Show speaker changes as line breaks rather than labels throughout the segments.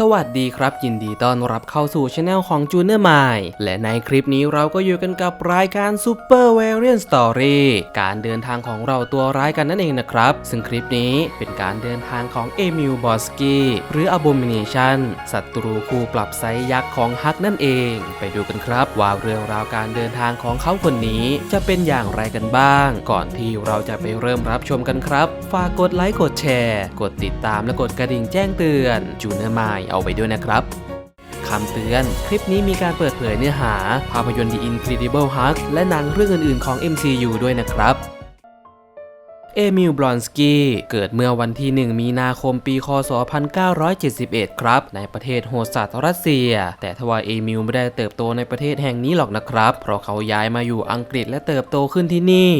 สวัสดีครับ ยินดีต้อนรับเข้าสู่ช anel ของจูเนอร์ไมและในคลิปนี้เราก็อยู่กันกับรายการ Super Variant Story การเดินทางของเราตัวร้ายกันนั่นเองนะครับ ซึ่งคลิปนี้เป็นการเดินทางของเอมิลบอสกี้หรือ Abomination ศัตรูคู่ปรับไซยักษ์ของฮักนั่นเอง ไปดูกันครับว่าเรื่องราวการเดินทางของเขาคนนี้จะเป็นอย่างไรกันบ้าง ก่อนที่เราจะไปเริ่มรับชมกันครับ ฝากกดไลค์กดแชร์ กดติดตามและกดกระดิ่งแจ้งเตือนจูเนอร์ไมเอาไปด้วยนะครับคำเตือน คลิปนี้มีการเปิดเผยเนื้อหา ภาพยนตร์ The Incredible Hulk และหนังเรื่องอื่น ๆ ของ MCU ด้วยนะครับ เอมิล บลอนสกี้ เกิดเมื่อวันที่ 1 มีนาคมปี คศ 1971 ครับ ในประเทศโฮสตัดรัสเซีย แต่ทว่าเอมิลไม่ได้เติบโตในประเทศแห่งนี้หรอกนะครับ เพราะเขาย้ายมาอยู่อังกฤษและเติบโตขึ้นที่นี่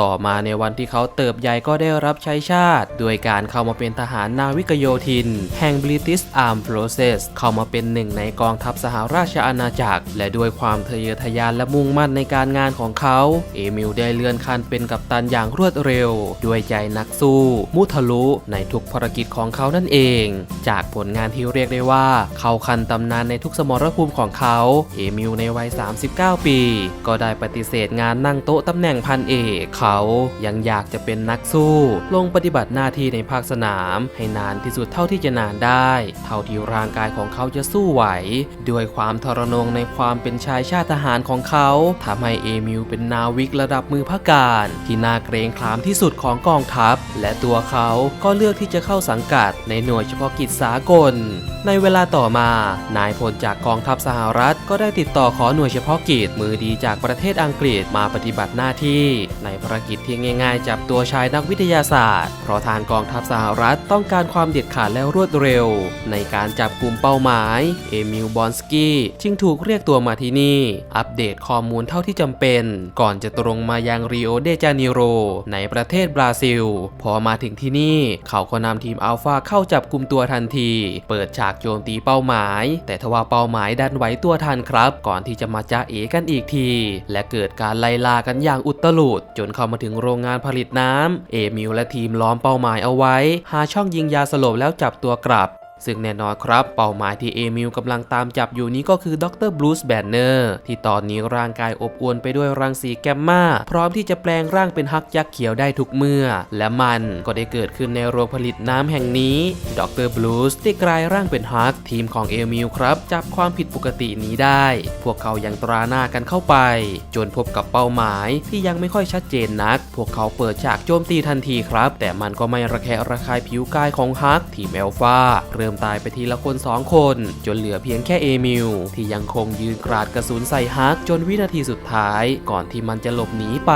ต่อมาในวันที่เขาเติบใหญ่ก็ได้รับใช้ชาติ โดยการเข้ามาเป็นทหารนาวิกโยธิน แห่ง British Armed Forces เข้ามาเป็นหนึ่งในกองทัพสหราชอาณาจักร และด้วยความทะเยอทะยานและมุ่งมั่นในการงานของเขา เอมิลได้เลื่อนขั้นเป็นกัปตันอย่างรวดเร็ว ด้วยใจนักสู้ มุทะลุในทุกภารกิจของเขานั่นเอง จากผลงานที่เรียกได้ว่า เขาคันตำนานในทุกสมรภูมิของเขา เอมิลในวัย 39 ปี ก็ได้ปฏิเสธงานนั่งโต๊ะตำแหน่งพันเอกเขายังอยากจะเป็นนักสู้ ลงปฏิบัติหน้าที่ในภาคสนามให้นานที่สุดเท่าที่จะนานได้ เท่าที่ร่างกายของเขาจะสู้ไหว ด้วยความทรนงในความเป็นชายชาติทหารของเขาทำให้เอมิลเป็นนาวิกระดับมือพระการ ที่น่าเกรงขามที่สุดของกองทัพ และตัวเขาก็เลือกที่จะเข้าสังกัดในหน่วยเฉพาะกิจสากล ในเวลาต่อมา นายพลจากกองทัพสหรัฐก็ได้ติดต่อขอหน่วยเฉพาะกิจมือดีจากประเทศอังกฤษมาปฏิบัติหน้าที่ในภารกิจที่ง่ายๆ จับตัวชายนักวิทยาศาสตร์ เพราะทางกองทัพสหรัฐต้องการความเด็ดขาดและรวดเร็ว ในการจับกลุ่มเป้าหมาย เอมิลบอนสกี้จึงถูกเรียกตัวมาที่นี่ อัปเดตข้อมูลเท่าที่จำเป็น ก่อนจะตรงมายังริโอเดจาเนโร ในประเทศบราซิล พอมาถึงที่นี่ เขาก็นำทีมอัลฟาเข้าจับกลุ่มตัวทันที เปิดฉากโจมตีเป้าหมาย แต่ทว่าเป้าหมายดันไหวตัวทันครับ ก่อนที่จะมาจ้าเอกันอีกที และเกิดการไล่ล่ากันอย่างอุตลุดจนเข้ามาถึงโรงงานผลิตน้ำเอมิลและทีมล้อมเป้าหมายเอาไว้ หาช่องยิงยาสลบแล้วจับตัวกลับ ซึ่งแน่นอนครับ เป้าหมายที่เอมิลกำลังตามจับอยู่นี้ก็คือดรบลูสแบนเนอร์ที่ตอนนี้ร่างกายอบอวลไปด้วยรังสีแกมมาพร้อมที่จะแปลงร่างเป็นฮักยักษ์เขียวได้ทุกเมื่อ และมันก็ได้เกิดขึ้นในโรงผลิตน้ำแห่งนี้ดรบลูสได้กลายร่างเป็นฮักทีมของเอมิลครับ จับความผิดปกตินี้ได้ พวกเขายังตราหน้ากันเข้าไป จนพบกับเป้าหมายที่ยังไม่ค่อยชัดเจนนัก พวกเขาเปิดฉากโจมตีทันทีครับ แต่มันก็ไม่ระแคะระคายผิวกายของฮักทีมเอลฟาเริ่มตายไปทีละคนสองคน จนเหลือเพียงแค่เอมิลที่ยังคงยืนกราดกระสุนใส่ฮักจนวินาทีสุดท้าย ก่อนที่มันจะหลบหนีไป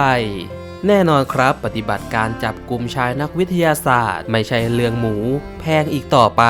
แน่นอนครับ ปฏิบัติการจับกลุ่มชายนักวิทยาศาสตร์ ไม่ใช่เรื่องหมู แพงอีกต่อไป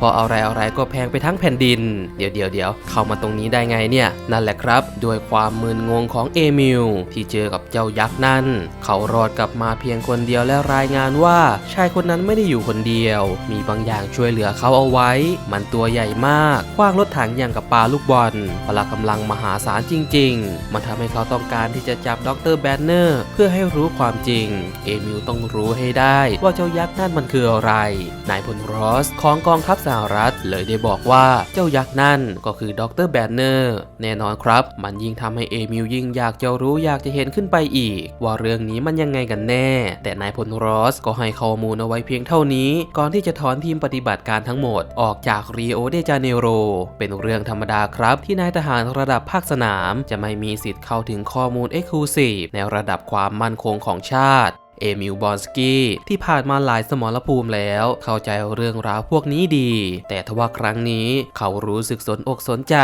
พออะไรอะไรก็แพงไปทั้งแผ่นดิน เดี๋ยวเดี๋ยวเดี๋ยวเข้ามาตรงนี้ได้ไงเนี่ย นั่นแหละครับ ด้วยความมึนงงของเอมิลที่เจอกับเจ้ายักษ์นั่น เขารอดกลับมาเพียงคนเดียวและรายงานว่า ชายคนนั้นไม่ได้อยู่คนเดียว มีบางอย่างช่วยเหลือเขาเอาไว้ มันตัวใหญ่มากคว้างรถถังอย่างกับปลาลูกบอลพละกำลังมหาศาลจริง ๆ มันทำให้เขาต้องการที่จะจับดรแบนเนอร์เพื่อให้รู้ความจริง เอมิลต้องรู้ให้ได้ว่าเจ้ายักษ์นั่นมันคืออะไร นายพลรอสของกองทัพสหรัฐเลยได้บอกว่าเจ้ายักษ์นั่นก็คือดรแบนเนอร์แน่นอนครับ มันยิ่งทำให้เอมิลยิ่งอยากจะรู้อยากจะเห็นขึ้นไปอีก ว่าเรื่องนี้มันยังไงกันแน่ แต่นายพลรอสก็ให้ข้อมูลเอาไว้เพียงเท่านี้ ก่อนที่จะถอนทีมปฏิบัติการทั้งหมดออกจากรีโอเดจาเนโรเป็นเรื่องธรรมดาครับที่นายทหารระดับภาคสนาม จะไม่มีสิทธิ์เข้าถึงข้อมูลเอ็กซ์คลูซีฟในระดับความมั่นคคงของชาติ เอมิลบอนสกี้ที่ผ่านมาหลายสมรภูมิแล้ว เข้าใจเรื่องราวพวกนี้ดี แต่ทว่าครั้งนี้เขารู้สึกสนอกสนใจ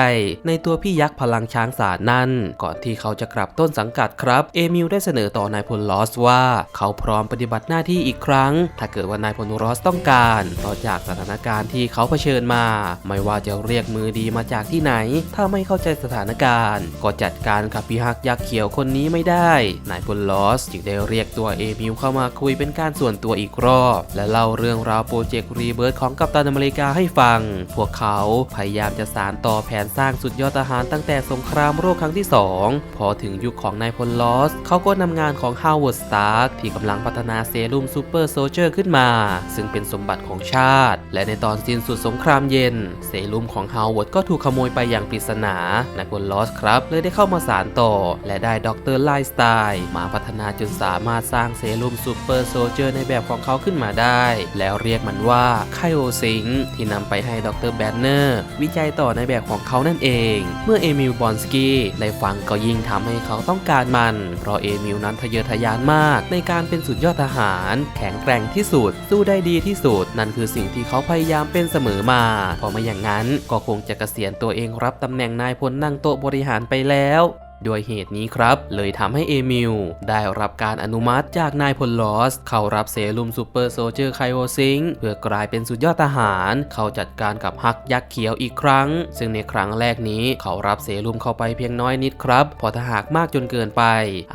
ในตัวพี่ยักษ์พลังช้างสารนั่น ก่อนที่เขาจะกลับต้นสังกัดครับ เอมิลได้เสนอต่อนายพลลอสว่า เขาพร้อมปฏิบัติหน้าที่อีกครั้ง ถ้าเกิดว่านายพลลอสต้องการต่อจากสถานการณ์ที่เขาเผชิญมา ไม่ว่าจะเรียกมือดีมาจากที่ไหน ถ้าไม่เข้าใจสถานการณ์ ก็จัดการกับพี่ฮักยักษ์เขียวคนนี้ไม่ได้ นายพลลอสจึงได้เรียกตัวเอมิมิวเข้ามาคุยเป็นการส่วนตัวอีกรอบ และเล่าเรื่องราวโปรเจกต์รีเบิร์ของกัปตันอเมริกาให้ฟัง พวกเขาพยายามจะสานต่อแผนสร้างสุดยอดทหารตั้งแต่สงครามโลกครั้งที่ 2 พอถึงยุคของนายพลลอส เขาก็นำงานของฮาวเวิร์ดสตาร์กที่กำลังพัฒนาเซรุ่มซูเปอร์โซเจอร์ขึ้นมา ซึ่งเป็นสมบัติของชาติ และในตอนสิ้นสุดสงครามเย็น เซรุ่มของฮาวเวิร์ดก็ถูกขโมยไปอย่างปริศนา นายพลลอสครับเลยได้เข้ามาสานต่อ และได้ด็อกเตอร์ไลสไตล์มาพัฒนาจนสามารถสร้างเซรุมซูเปอร์โซเจอร์ในแบบของเขาขึ้นมาได้ แล้วเรียกมันว่าไคโอซิงที่นำไปให้ดรแบนเนอร์วิจัยต่อในแบบของเขานั่นเอง เมื่อเอมิลบอนสกี้ได้ฟังก็ยิ่งทำให้เขาต้องการมัน เพราะเอมิลนั้นทะเยอทะยานมาก ในการเป็นสุดยอดทหาร แข็งแกร่งที่สุด สู้ได้ดีที่สุด นั่นคือสิ่งที่เขาพยายามเป็นเสมอมาเพราะไม่อย่างนั้นก็คงจะเกษียณตัวเองรับตำแหน่งนายพลนั่งโต๊ะบริหารไปแล้ว ด้วยเหตุนี้ครับ เลยทำให้เอมิลได้รับการอนุมัติจากนายพลลอส เข้ารับเซรุ่มซูเปอร์โซเจอร์ไคโอซิงเพื่อกลายเป็นสุดยอดทหาร เข้าจัดการกับฮักยักษ์เขียวอีกครั้ง ซึ่งในครั้งแรกนี้เขารับเซรุ่มเข้าไปเพียงน้อยนิดครับเพอถ้าหากมากจนเกินไป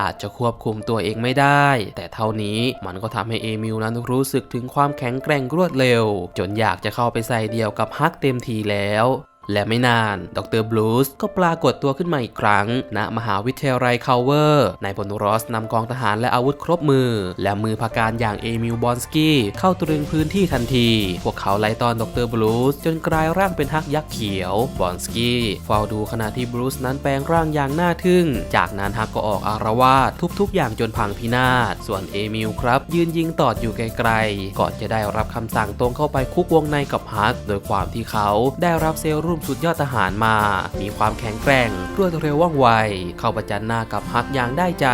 อาจจะควบคุมตัวเองไม่ได้ แต่เท่านี้มันก็ทำให้เอมิลนั้นรู้สึกถึงความแข็งแกร่งรวดเร็ว จนอยากจะเข้าไปใส่เดียวกับฮักเต็มทีแล้ว และไม่นาน ดรบลูสก็ปรากฏตัวขึ้นมาอีกครั้ง ณ มหาวิทยาลัยคาวเวอร์นายพลรอสนำกองทหารและอาวุธครบมือ และมือพาการอย่างเอมิลบอนสกี้เข้าตรึงพื้นที่ทันที พวกเขาไล่ตอนดรบลูสจนกลายร่างเป็นฮักยักษ์เขียวบอนสกี้เฝ้าดูขณะที่บรูซนั้นแปลงร่างอย่างน่าทึ่ง จากนั้นฮักก็ออกอารวาสทุบๆอย่างจนพังพินาศส่วนเอมิลครับ ยืนยิงตอดอยู่ไกลๆก่อนจะได้รับคำสั่งตรงเข้าไปคุกวงในกับฮักโดยความที่เขาได้รับเซรุ่มสุดยอดทหารมา มีความแข็งแกร่ง รวดเร็วว่องไว เข้าประจันหน้ากับฮักอย่างได้ใจ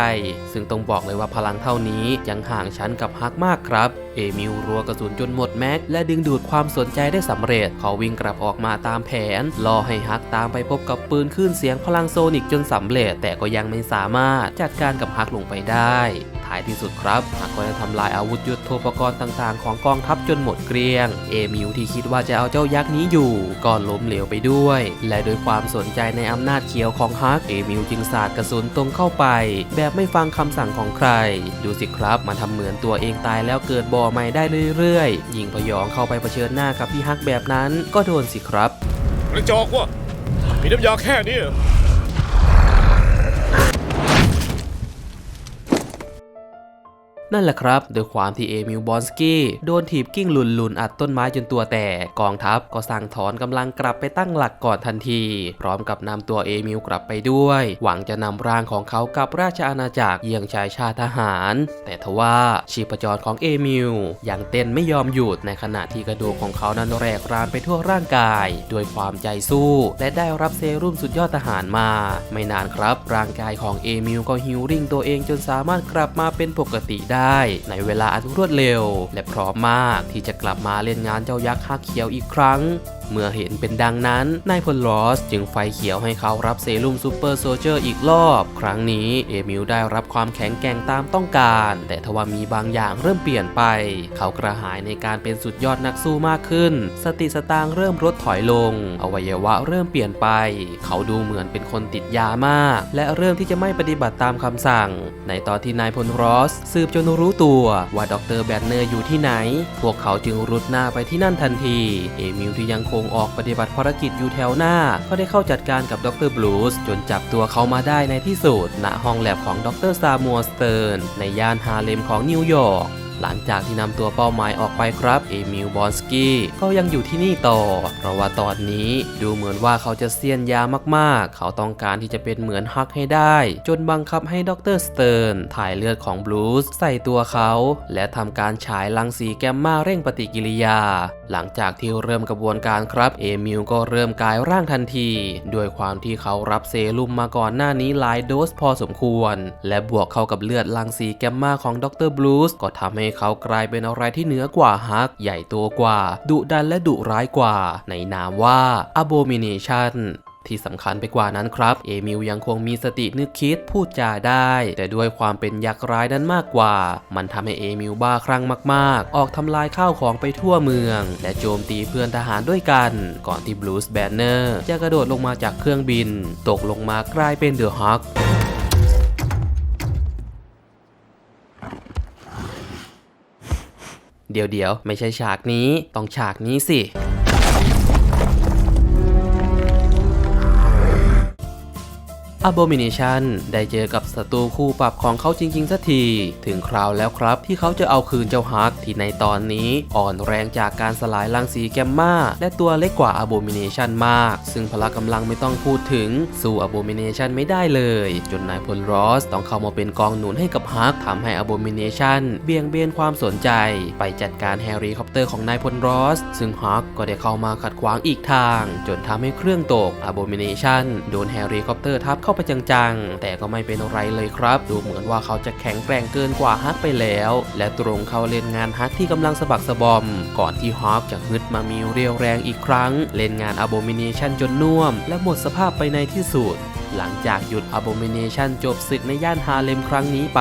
ซึ่งต้องบอกเลยว่าพลังเท่านี้ยังห่างชั้นกับฮักมากครับ เอมิลรัวกระสุนจนหมดแม็กและดึงดูดความสนใจได้สำเร็จ เขาวิ่งกลับออกมาตามแผน รอให้ฮักตามไปพบกับปืนคลื่นเสียงพลังโซนิกจนสำเร็จ แต่ก็ยังไม่สามารถจัดการกับฮักลงไปได้ายที่สุดครับฮักก็ได้ทำลายอาวุธยุทโธปกรณ์ต่างๆ ของกองทัพจนหมดเกลี้ยง เอมิลที่คิดว่าจะเอาเจ้ายักษ์นี้อยู่ ก็ล้มเหลวไปด้วย และโดยความสนใจในอำนาจเขียวของฮักเอมิลจึงสาดกระสุนตรงเข้าไป แบบไม่ฟังคำสั่งของใคร ดูสิครับมันทำเหมือนตัวเองตายแล้วเกิดบ่อใหม่ได้เรื่อยๆยิงพยองเข้าไปเผชิญหน้ากับพี่ฮักแบบนั้น ก็โดนสิครับ
กระจอกว่ะมีน้ำยาแค่นี้
นั่นแหละครับโดยความที่เอมิลบอนสกี้โดนถีบกิ้งหลุนลุนๆอัดต้นไม้จนตัวแตกกองทัพก็สั่งถอนกำลังกลับไปตั้งหลักก่อนทันที พร้อมกับนำตัวเอมิลกลับไปด้วย หวังจะนำร่างของเขากลับราชอาณาจักรเยี่ยงชายชาติทหาร แต่ทว่าชีพจรของเอมิลยังเต้นไม่ยอมหยุดในขณะที่กระดูกของเขานั้นแรกรานไปทั่วร่างกายด้วยความใจสู้ และได้รับเซรุ่มสุดยอดทหารมา ไม่นานครับ ร่างกายของเอมิลก็ฮิวริ่งตัวเองจนสามารถกลับมาเป็นปกติได้ในเวลาอันรวดเร็ว และพร้อมมากที่จะกลับมาเล่นงานเจ้ายักษ์ห้าเขียวอีกครั้งเมื่อเห็นเป็นดังนั้นนายพลลอสจึงไฟเขียวให้เขารับเซรุ่มซูเปอร์โซเจอร์อีกรอบ ครั้งนี้เอมิลได้รับความแข็งแกร่งตามต้องการ แต่ทว่ามีบางอย่างเริ่มเปลี่ยนไป เขากระหายในการเป็นสุดยอดนักสู้มากขึ้น สติสตางเริ่มลดถอยลง อวัยวะเริ่มเปลี่ยนไป เขาดูเหมือนเป็นคนติดยามาก และเริ่มที่จะไม่ปฏิบัติตามคำสั่ง ในตอนที่นายพลรอสสืบจนรู้ตัวว่าดรแบนเนอร์อยู่ที่ไหน พวกเขาจึงรุดหน้าไปที่นั่นทันที เอมิลที่ยังคงออกปฏิบัติภารกิจอยู่แถวหน้า ก็ได้เข้าจัดการกับดรบลูสจนจับตัวเขามาได้ในที่สุดณห้องแลบของดรซามัวสเติร์นในย่านฮาเลมของนิวยอร์ก หลังจากที่นำตัวเป้าหมายออกไปครับ เอมิลบอนสกี้ก็ยังอยู่ที่นี่ต่อ เพราะว่าตอนนี้ดูเหมือนว่าเขาจะเซียนยามากๆ เขาต้องการที่จะเป็นเหมือนฮักให้ได้ จนบังคับให้ดรสเติร์นถ่ายเลือดของบลูสใส่ตัวเขา และทำการฉายรังสีแกมมาเร่งปฏิกิริยา หลังจากที่เริ่มกระบวนการครับ เอมิลก็เริ่มกายร่างทันทีด้วยความที่เขารับเซรุ่มมาก่อนหน้านี้หลายโดสพอสมควร และบวกเข้ากับเลือดรังสีแกมมาของดรบลูสก็ทำให้เขากลายเป็นอะไรที่เหนือกว่าฮัก ใหญ่โตกว่า ดุดันและดุร้ายกว่า ในนามว่า Abomination ที่สำคัญไปกว่านั้นครับ เอมิลยังคงมีสตินึกคิดพูดจาได้ แต่ด้วยความเป็นยักษ์ร้ายนั้นมากกว่า มันทำให้เอมิลบ้าคลั่งมาก ๆ ออกทำลายข้าวของไปทั่วเมือง และโจมตีเพื่อนทหารด้วยกัน ก่อนที่บลูสแบนเนอร์จะกระโดดลงมาจากเครื่องบิน ตกลงมากลายเป็นเดอะฮัก เดี๋ยวเดี๋ยวไม่ใช่ฉากนี้ ต้องฉากนี้สิ Abomination ได้เจอกับศัตรูคู่ปรับของเขาจริงๆสักที ถึงคราวแล้วครับที่เขาจะเอาคืนเจ้าฮักที่ในตอนนี้อ่อนแรงจากการสลายรังสีแกมมาและตัวเล็กกว่า Abomination มาก ซึ่งพละกำลังไม่ต้องพูดถึง สู้ Abomination ไม่ได้เลย จนนายพลรอสต้องเข้ามาเป็นกองหนุนให้กับฮักทำให้ Abomination เบี่ยงเบนความสนใจ ไปจัดการแฮร์รี่คอปเตอร์ของนายพลรอส ซึ่งฮักก็ได้เข้ามาขัดขวางอีกทาง จนทำให้เครื่องตก Abomination โดนแฮร์รี่คอปเตอร์ทับเข้าไปจังๆ แต่ก็ไม่เป็นไรเลยครับ ดูเหมือนว่าเขาจะแข็งแกร่งเกินกว่าฮักไปแล้ว และตรงเขาเล่นงานฮักที่กำลังสะบักสะบอม ก่อนที่ฮอกจะฮึดมามีเรียวแรงอีกครั้ง เล่นงานอโบมิเนชันจนน่วม และหมดสภาพไปในที่สุด หลังจากหยุด Abomination จบศึกในย่านฮาเลมครั้งนี้ไป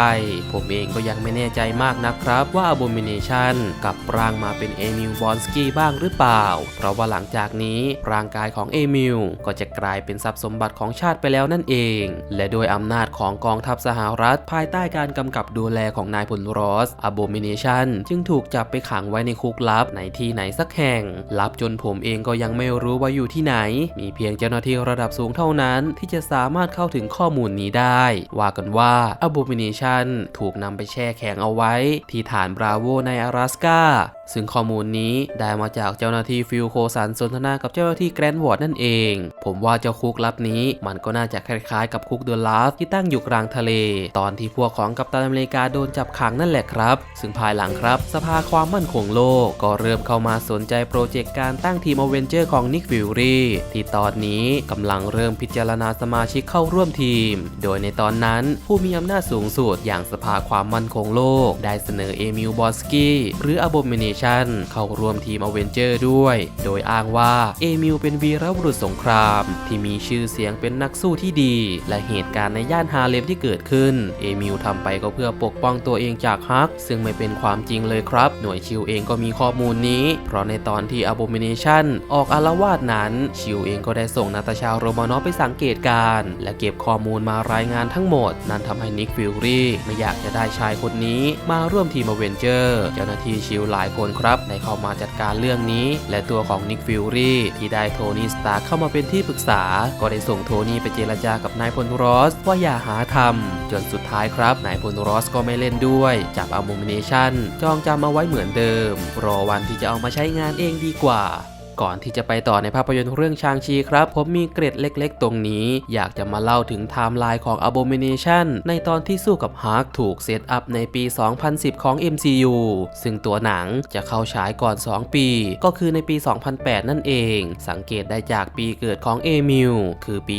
ผมเองก็ยังไม่แน่ใจมากนะครับว่า Abomination กลับร่างมาเป็นเอมิลบอนสกี้บ้างหรือเปล่า เพราะว่าหลังจากนี้ร่างกายของเอมิลก็จะกลายเป็นทรัพย์สมบัติของชาติไปแล้วนั่นเอง และโดยอำนาจของกองทัพสหรัฐ ภายใต้การกำกับดูแลของนายพลรอส Abomination จึงถูกจับไปขังไว้ในคุกลับในที่ไหนสักแห่ง ลับจนผมเองก็ยังไม่รู้ว่าอยู่ที่ไหน มีเพียงเจ้าหน้าที่ระดับสูงเท่านั้นที่จะสาามารถเข้าถึงข้อมูลนี้ได้ ว่ากันว่า Abomination ถูกนำไปแช่แข็งเอาไว้ ที่ฐานบราโวใน阿拉สกาซึ่งข้อมูลนี้ได้มาจากเจ้าหน้าที่ฟิลโคสันสนทนากับเจ้าหน้าที่แกรนด์วอร์ดนั่นเอง ผมว่าเจ้าคุกลับนี้มันก็น่าจะคล้ายๆกับคุกเดอะลาฟที่ตั้งอยู่กลางทะเล ตอนที่พวกของกัปตันอเมริกาโดนจับขังนั่นแหละครับ ซึ่งภายหลังครับ สภาความมั่นคงโลกก็เริ่มเข้ามาสนใจโปรเจกต์การตั้งทีมอเวนเจอร์ของนิกฟิลรีที่ตอนนี้กำลังเริ่มพิจารณาสมาชิกเข้าร่วมทีม โดยในตอนนั้นผู้มีอำนาจสูงสุดอย่างสภาความมั่นคงโลก ได้เสนอเอมิลบอสกี้หรืออโบมินี Nation เข้าร่วมทีมอเวนเจอร์ด้วย โดยอ้างว่าเอมิลเป็นวีรบุรุษสงคราม ที่มีชื่อเสียงเป็นนักสู้ที่ดี และเหตุการณ์ในย่านฮาเลมที่เกิดขึ้น เอมิลทำไปก็เพื่อปกป้องตัวเองจากฮัก ซึ่งไม่เป็นความจริงเลยครับ หน่วยชิวเองก็มีข้อมูลนี้ เพราะในตอนที่ Abomination ออกอารวาสนั้น ชิวเองก็ได้ส่งนาตาชาโรมานอฟไปสังเกตการณ์และเก็บข้อมูลมารายงานทั้งหมด นั่นทำให้นิกฟิลรีไม่อยากจะได้ชายคนนี้ มาร่วมทีมอเวนเจอร์ เจ้าหน้าที่ชิวหลายคนครับได้เข้ามาจัดการเรื่องนี้ และตัวของนิกฟิลรีที่ได้โทนี่สตาร์เข้ามาเป็นที่ปรึกษา ก็ได้ส่งโทนี่ไปเจรจากับนายพลรอสว่าอย่าหาทำจนสุดท้ายครับนายพลรอสก็ไม่เล่นด้วยจับอ b ม m i n a t i o n จองจำเอาไว้เหมือนเดิม รอวันที่จะเอามาใช้งานเองดีกว่า ก่อนที่จะไปต่อในภาพยนตร์เรื่องชางชีครับ ผมมีเกร็ดเล็ก ๆ ตรงนี้ อยากจะมาเล่าถึงไทม์ไลน์ของ Abomination ในตอนที่สู้กับฮักถูกเซตอัพในปี 2010 ของ MCU ซึ่งตัวหนังจะเข้าฉายก่อน 2 ปี ก็คือในปี 2008 นั่นเอง สังเกตได้จากปีเกิดของเอมิลคือปี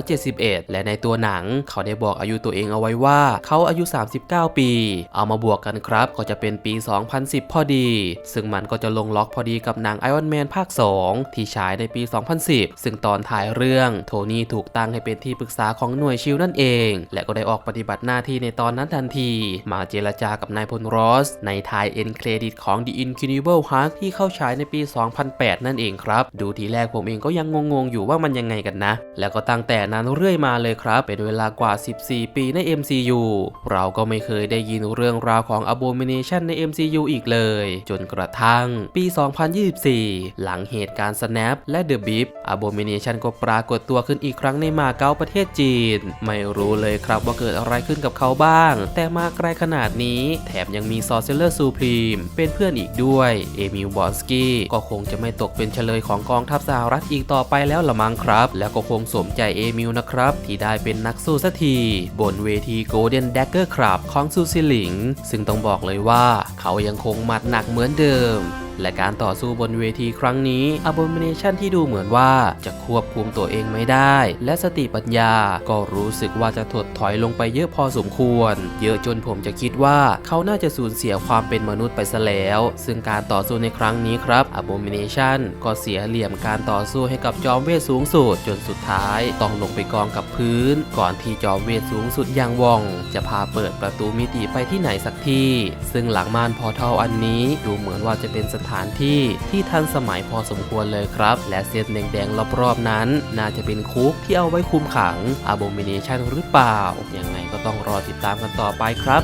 1971 และในตัวหนัง เขาได้บอกอายุตัวเองเอาไว้ว่า เขาอายุ 39 ปี เอามาบวกกันครับ ก็จะเป็นปี 2010 พอดี ซึ่งมันก็จะลงล็อกพอดีกับหนัง Iron Man ภาค 2 ที่ฉายในปี 2010 ซึ่งตอนถ่ายเรื่องโทนี่ถูกตั้งให้เป็นที่ปรึกษาของหน่วยชิลนั่นเอง และก็ได้ออกปฏิบัติหน้าที่ในตอนนั้นทันที มาเจรจากับนายพลรอส ในทายเอ็นเครดิตของ The Incredible Hulk ที่เข้าฉายในปี 2008 นั่นเองครับ ดูทีแรกผมเองก็ยังงงๆอยู่ว่ามันยังไงกันนะ แล้วก็ตั้งแต่นั้นเรื่อยมาเลยครับ เป็นเวลากว่า 14 ปีใน MCU เราก็ไม่เคยได้ยินเรื่องราวของ Abomination ใน MCU อีกเลย จนกระทั่งปี 2024หลังเหตุการณ์ Snap และ The Beep Abomination ก็ปรากฏตัวขึ้นอีกครั้งในมาเก๊าประเทศจีน ไม่รู้เลยครับว่าเกิดอะไรขึ้นกับเขาบ้าง แต่มาไกลขนาดนี้ แถมยังมี Sorcerer Supreme เป็นเพื่อนอีกด้วย เอมิลบอนสกี้ก็คงจะไม่ตกเป็นเฉลยของกองทัพสหรัฐอีกต่อไปแล้วละมั้งครับ แล้วก็คงสมใจเอมิลนะครับ ที่ได้เป็นนักสู้สักที บนเวที Golden Dagger Club ของซูซิหลิง ซึ่งต้องบอกเลยว่า เขายังคงหมัดหนักเหมือนเดิม และการต่อสู้บนเวทีครั้งนี้ Abomination ที่ดูเหมือนว่าจะควบคุมตัวเองไม่ได้ และสติปัญญาก็รู้สึกว่าจะถดถอยลงไปเยอะพอสมควร เยอะจนผมจะคิดว่าเขาน่าจะสูญเสียความเป็นมนุษย์ไปซะแล้ว ซึ่งการต่อสู้ในครั้งนี้ครับ Abomination ก็เสียเหลี่ยมการต่อสู้ให้กับจอมเวทสูงสุดจนสุดท้าย ต้องลงไปกองกับพื้น ก่อนที่จอมเวทสูงสุดอย่างวอง จะพาเปิดประตูมิติไปที่ไหนสักที่ ซึ่งหลังม่านพอเทาอันนี้ดูเหมือนว่าจะเป็นสถานที่ที่ทันสมัยพอสมควรเลยครับ และเส้นแดงๆรอบๆนั้น น่าจะเป็นคุกที่เอาไว้คุมขัง Abomination หรือเปล่า ยังไงก็ต้องรอติดตามกันต่อไปครับ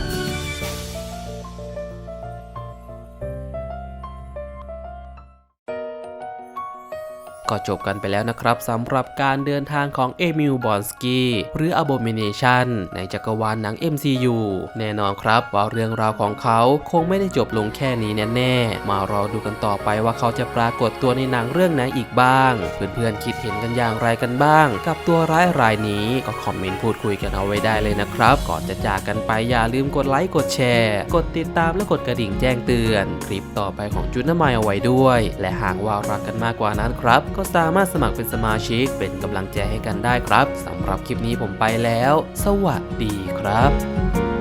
ก็จบกันไปแล้วนะครับสำหรับการเดินทางของเอมิลบอนสกี้หรือ Abomination ในจักรวาลหนัง MCU แน่นอนครับว่าเรื่องราวของเขาคงไม่ได้จบลงแค่นี้แน่ๆ มารอดูกันต่อไปว่าเขาจะปรากฏตัวในหนังเรื่องไหนอีกบ้าง เพื่อนๆคิดเห็นกันอย่างไรกันบ้าง กับตัวร้ายรายนี้ก็คอมเมนต์พูดคุยกันเอาไว้ได้เลยนะครับ ก่อนจะจากกันไปอย่าลืมกดไลค์กดแชร์ กดติดตามและกดกระดิ่งแจ้งเตือน คลิปต่อไปของจุนน้ำมายเอาไว้ด้วย และหากว่ารักกันมากกว่านั้นครับก็ก็สามารถสมัครเป็นสมาชิกเป็นกำลังใจให้กันได้ครับสำหรับคลิปนี้ผมไปแล้ว สวัสดีครับ